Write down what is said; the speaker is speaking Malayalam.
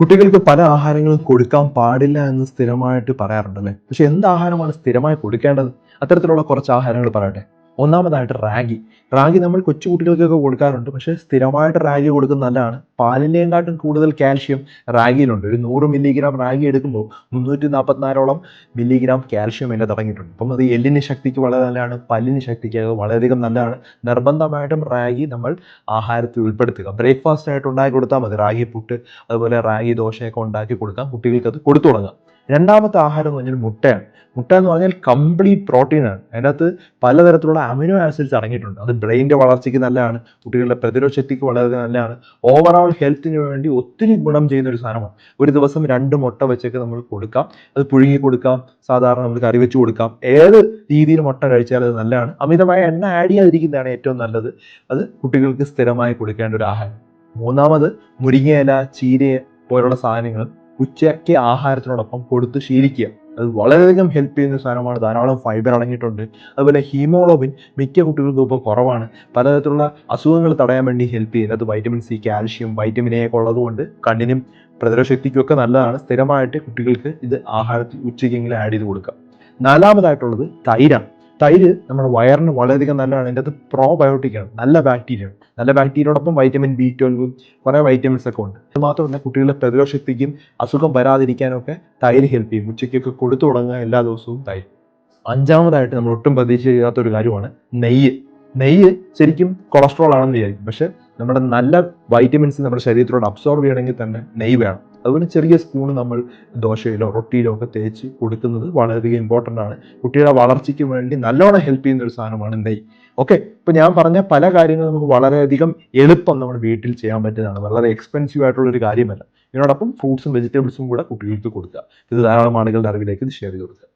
കുട്ടികൾക്ക് പല ആഹാരങ്ങളും കൊടുക്കാൻ പാടില്ല എന്ന് സ്ഥിരമായിട്ട് പറയാറുണ്ടല്ലേ? പക്ഷെ എന്ത് ആഹാരമാണ് സ്ഥിരമായി കൊടുക്കേണ്ടത്? അത്തരത്തിലുള്ള കുറച്ച് ആഹാരങ്ങൾ പറയട്ടെ. ഒന്നാമതായിട്ട് റാഗി. റാഗി നമ്മൾ കൊച്ചു കുട്ടികൾക്കൊക്കെ കൊടുക്കാറുണ്ട്. പക്ഷേ സ്ഥിരമായിട്ട് റാഗി കൊടുക്കുന്നത് നല്ലതാണ്. പാലിന്റെയും കൂടുതൽ കാൽഷ്യം റാഗിയിലുണ്ട്. ഒരു നൂറ് മില്ലിഗ്രാം റാഗി എടുക്കുമ്പോൾ മുന്നൂറ്റി നാൽപ്പത്തിനാലോളം മില്ലിഗ്രാം കാൽഷ്യം അതിന്റെ തുടങ്ങിയിട്ടുണ്ട്. അപ്പം അത് എല്ലിന് ശക്തിക്ക് വളരെ നല്ലതാണ്. പല്ലിന് ശക്തിക്ക് വളരെയധികം നല്ലതാണ്. നിർബന്ധമായിട്ടും റാഗി നമ്മൾ ആഹാരത്തിൽ ഉൾപ്പെടുത്തുക. ബ്രേക്ക്ഫാസ്റ്റ് ആയിട്ട് ഉണ്ടാക്കി കൊടുത്താൽ മതി. റാഗി പുട്ട് അതുപോലെ റാഗി ദോശയൊക്കെ ഉണ്ടാക്കി കൊടുക്കാം. കുട്ടികൾക്ക് അത് കൊടുത്തു തുടങ്ങാം. രണ്ടാമത്തെ ആഹാരം എന്ന് പറഞ്ഞാൽ മുട്ടയാണ്. മുട്ട എന്ന് പറഞ്ഞാൽ കംപ്ലീറ്റ് പ്രോട്ടീനാണ് അതിനകത്ത് പലതരത്തിലുള്ള അമിനോ ആസിഡ്സ് അടങ്ങിയിട്ടുണ്ട്. അത് ബ്രെയിന്റെ വളർച്ചയ്ക്ക് നല്ലതാണ് കുട്ടികളുടെ പ്രതിരോധ ശക്തിക്ക് വളരെ നല്ലതാണ്. ഓവറോൾ ഹെൽത്തിന് വേണ്ടി ഒത്തിരി ഗുണം ചെയ്യുന്ന ഒരു സാധനമാണ്. ഒരു ദിവസം രണ്ട് മുട്ട വെച്ചൊക്കെ നമ്മൾ കൊടുക്കാം. അത് പുഴുങ്ങി കൊടുക്കാം. സാധാരണ നമ്മൾ കറി വെച്ച് കൊടുക്കാം. ഏത് രീതിയിൽ മുട്ട കഴിച്ചാൽ അത് നല്ലതാണ്. അമിതമായ എണ്ണ ആഡ് ചെയ്യാതിരിക്കുന്നതാണ് ഏറ്റവും നല്ലത്. അത് കുട്ടികൾക്ക് സ്ഥിരമായി കൊടുക്കേണ്ട ഒരു ആഹാരം. മൂന്നാമത് മുരിങ്ങയില ചീര പോലുള്ള സാധനങ്ങൾ ഉച്ചയ്ക്ക് ആഹാരത്തിനോടൊപ്പം കൊടുത്ത് ശീലിക്കുക. അത് വളരെയധികം ഹെൽപ്പ് ചെയ്യുന്ന സാധനമാണ്. ധാരാളം ഫൈബർ അടങ്ങിയിട്ടുണ്ട്. അതുപോലെ ഹീമോഗ്ലോബിൻ മിക്ക കുട്ടികൾക്കും ഇപ്പോൾ കുറവാണ്. പലതരത്തിലുള്ള അസുഖങ്ങൾ തടയാൻ വേണ്ടി ഹെൽപ്പ് ചെയ്യുന്നത്. അത് vitamin C calcium vitamin A ഒക്കെ ഉള്ളതുകൊണ്ട് കണ്ണിനും പ്രതിരോധ ശക്തിക്കും നല്ലതാണ്. സ്ഥിരമായിട്ട് കുട്ടികൾക്ക് ഇത് ആഹാരത്തിൽ ഉച്ചയ്ക്കെങ്കിലും ആഡ് ചെയ്ത് കൊടുക്കാം നാലാമതായിട്ടുള്ളത് തൈരാണ്. തൈര് നമ്മുടെ വയറിന് വളരെയധികം നല്ലതാണ്. അതിന്റെ അത് പ്രോബയോട്ടിക് ആണ്. നല്ല ബാക്ടീരിയ നല്ല ബാക്ടീരിയോടൊപ്പം വൈറ്റമിൻ ബി ട്വൽവും കുറേ വൈറ്റമിൻസ് ഒക്കെ ഉണ്ട്. അത് മാത്രമല്ല കുട്ടികളുടെ പ്രതിരോധശക്തിക്കും അസുഖം വരാതിരിക്കാനൊക്കെ തൈര് ഹെൽപ്പ് ചെയ്യും. ഉച്ചയ്ക്കൊക്കെ കൊടുത്തു തുടങ്ങുക എല്ലാ ദിവസവും തൈര്. അഞ്ചാമതായിട്ട് നമ്മൾ ഒട്ടും പ്രതീക്ഷ ചെയ്യാത്ത ഒരു കാര്യമാണ് നെയ്യ്. നെയ്യ് ശരിക്കും കൊളസ്ട്രോൾ ആണെന്ന് വിചാരിക്കും. പക്ഷെ നമ്മുടെ നല്ല വൈറ്റമിൻസ് നമ്മുടെ ശരീരത്തിലൂടെ അബ്സോർബ് ചെയ്യണമെങ്കിൽ തന്നെ നെയ്യ് വേണം. അതുപോലെ ചെറിയ സ്പൂൺ നമ്മൾ ദോശയിലോ റൊട്ടിയിലോ ഒക്കെ തേച്ച് കൊടുക്കുന്നത് വളരെയധികം ഇമ്പോർട്ടന്റ് ആണ്. കുട്ടിയുടെ വളർച്ചയ്ക്ക് വേണ്ടി നല്ലോണം ഹെൽപ്പ് ചെയ്യുന്ന ഒരു സാധനമാണ് നെയ്യ് ഓക്കെ ഇപ്പം ഞാൻ പറഞ്ഞ പല കാര്യങ്ങളും നമുക്ക് വളരെയധികം എളുപ്പം നമ്മുടെ വീട്ടിൽ ചെയ്യാൻ പറ്റുന്നതാണ്. വളരെ എക്സ്പെൻസീവ് ആയിട്ടുള്ള ഒരു കാര്യമല്ല. ഇതിനോടൊപ്പം ഫ്രൂട്ട്സും വെജിറ്റബിൾസും കൂടെ കുട്ടികൾക്ക് കൊടുക്കുക. ഇത് ധാരാളം ആളുകളുടെ അറിവിലേക്ക് ഇത് ഷെയർ ചെയ്ത് കൊടുക്കുക.